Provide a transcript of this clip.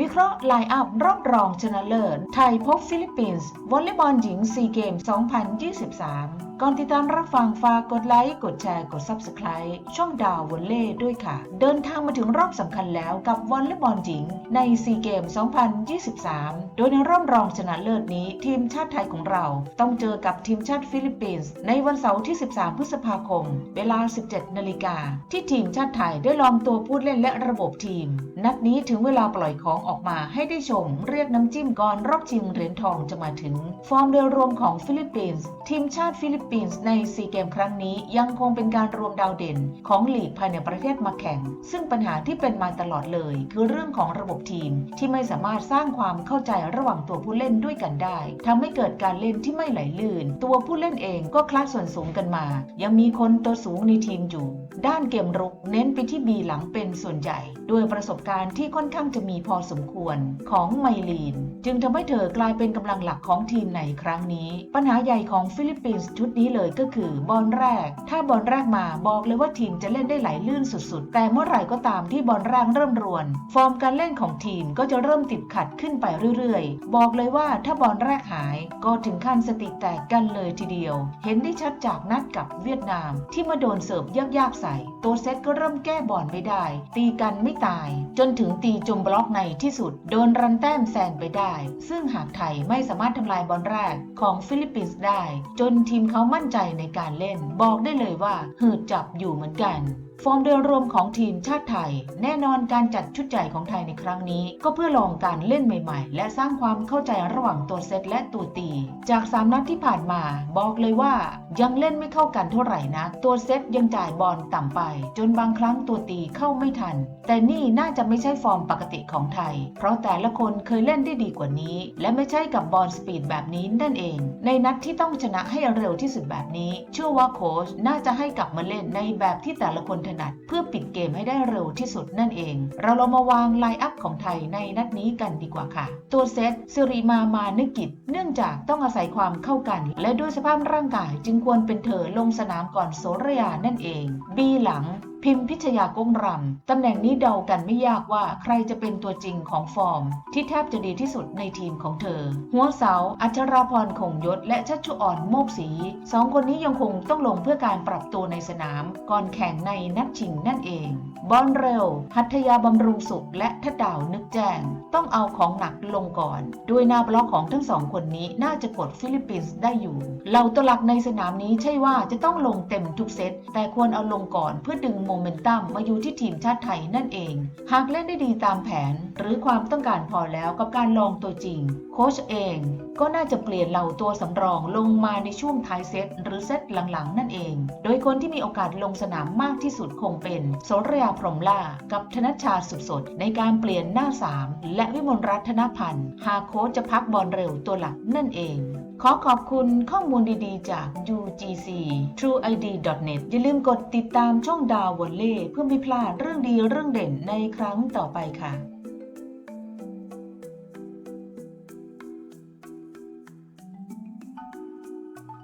วิเคราะห์ไลน์อัพรอบรองชนะเลิศ ไทยพบฟิลิปปินส์ วอลเลย์บอลหญิงซีเกม2023ก่อนติดตามรับฟังฝากกดไลค์ กดแชร์ กด Subscribe ช่องดาววอลเล่ด้วยค่ะ เดินทางมาถึงรอบสำคัญแล้วกับวอลเลย์บอลหญิงในซีเกม 2023 โดยในรอบรองชนะเลิศนี้ ทีมชาติไทยของเราต้องเจอกับทีมชาติฟิลิปปินส์ในวันเสาร์ที่ 13 พฤษภาคม เวลา 17 นาฬิกา ที่ทีมชาติไทยได้ลองตัวผู้เล่นและระบบทีม นัดนี้ถึงเวลาปล่อยของออกมาให้ได้ชม เรียกน้ำจิ้มก่อนรอบชิงเหรียญทองจะมาถึง ฟอร์มโดยรวมของฟิลิปปินส์ทีมชาติฟิลิปปินส์ในซีเกมครั้งนี้ยังคงเป็นการรวมดาวเด่นของลีกภายในประเทศมาแข่ง ซึ่งปัญหาที่เป็นมาตลอดเลย คือเรื่องของระบบทีมที่ไม่สามารถสร้างความเข้าใจระหว่างตัวผู้เล่นด้วยกันได้ทำให้เกิดการเล่นที่ไม่ไหลลื่น ตัวผู้เล่นเองก็คลาดส่วนสูงกันมา ยังมีคนตัวสูงในทีมอยู่ ด้านเกมรุกเน้นไปที่บีหลังเป็นส่วนใหญ่ด้วยประสบการณ์ที่ค่อนข้างจะมีพอสมควรของไมลีน จึงทำให้เธอกลายเป็นกำลังหลักของทีมในครั้งนี้ ปัญหาใหญ่ของฟิลิปปินส์ชุดนี้เลยก็คือบอลแรก ถ้าบอลแรกมาบอกเลยว่าทีมจะเล่นได้ไหลลื่นสุดๆ แต่เมื่อไหร่ก็ตามที่บอลแรกเริ่มรวน ฟอร์มการเล่นของทีมก็จะเริ่มติดขัดขึ้นไปเรื่อยๆ บอกเลยว่าถ้าบอลแรกหายก็ถึงขั้นสติแตกกันเลยทีเดียว เห็นได้ชัดจากนัดกับเวียดนาม ที่มาโดนเสิร์ฟยากๆใส่ ตัวเซตก็เริ่มแก้บอลไม่ได้ ตีกันไม่ตาย จนถึงตีจมบล็อกในที่สุด โดนรันแต้มแซงไปได้ ซึ่งหากไทยไม่สามารถทำลายบอลแรกของฟิลิปปินส์ได้ จนทีมเขามั่นใจในการเล่น บอกได้เลยว่าหืดจับอยู่เหมือนกัน ฟอร์มโดยรวมของทีมชาติไทย แน่นอนการจัดชุดใหญ่ของไทยในครั้งนี้ ก็เพื่อลองการเล่นใหม่ๆ และสร้างความเข้าใจระหว่างตัวเซตและตัวตี จาก 3 นัดที่ผ่านมา บอกเลยว่ายังเล่นไม่เข้ากันเท่าไหร่นะ ตัวเซตยังจ่ายบอลต่ำไป จนบางครั้งตัวตีเข้าไม่ทัน แต่นี่น่าจะไม่ใช่ฟอร์มปกติของไทย เพราะแต่ละคนเคยเล่นได้ดีกว่านี้ และไม่ใช่กับบอลสปีดแบบนี้นั่นเอง ในนัดที่ต้องชนะให้เร็วที่สุดแบบนี้เชื่อว่าโค้ชน่าจะให้กลับมาเล่นในแบบที่แต่ละคนถนัด เพื่อปิดเกมให้ได้เร็วที่สุดนั่นเอง เราลองมาวางไลน์อัพของไทยในนัดนี้กันดีกว่าค่ะ ตัวเซตสิริมามานึกกิจ เนื่องจากต้องอาศัยความเข้ากัน และด้วยสภาพร่างกายจึงควรเป็นเธอลงสนามก่อนโสระยานั่นเอง บีหลัง พิมพิชยาก้งรำตำแหน่งนี้เดากันไม่ยากว่าใครจะเป็นตัวจริงของฟอร์ม ที่แทบจะดีที่สุดในทีมของเธอ หัวเสาอัชราพรคงยศ และชัชชุอ่อนโมกศรีสองคนนี้ยังคงต้องลงเพื่อการปรับตัวในสนาม ก่อนแข่งในนัดชิงนั่นเอง บอลเร็วหัตยาบำรุงสุข และทัดดาวนึกแจ้ง ต้องเอาของหนักลงก่อนด้วยหน้าบล็อกของทั้งสองคนนี้น่าจะกดฟิลิปปินส์ได้อยู่เหล่าตัวหลักในสนามนี้ใช่ว่าจะต้องลงเต็มทุกเซตแต่ควรเอาลงก่อนเพื่อดึงโมเมนตัมมาอยู่ที่ทีมชาติไทยนั่นเอง หากเล่นได้ดีตามแผน หรือความต้องการพอแล้วกับการลองตัวจริง โค้ชเองก็น่าจะเปลี่ยนเหล่าตัวสำรองลงมาในช่วงท้ายเซตหรือเซตหลังๆ นั่นเอง โดยคนที่มีโอกาสลงสนามมากที่สุดคงเป็นโสรยาพรหมล่า กับธนชชาสุดสดในการเปลี่ยนหน้า 3 และวิมลรัตนพันธ์หากโค้ชจะพักบอลเร็วตัวหลักนั่นเอง ขอขอบคุณข้อมูลดีๆ จาก UGC TrueID.net อย่าลืมกดติดตามช่องดาววอลเล่เพื่อไม่พลาดเรื่องดีเรื่องเด่นในครั้งต่อไปค่ะ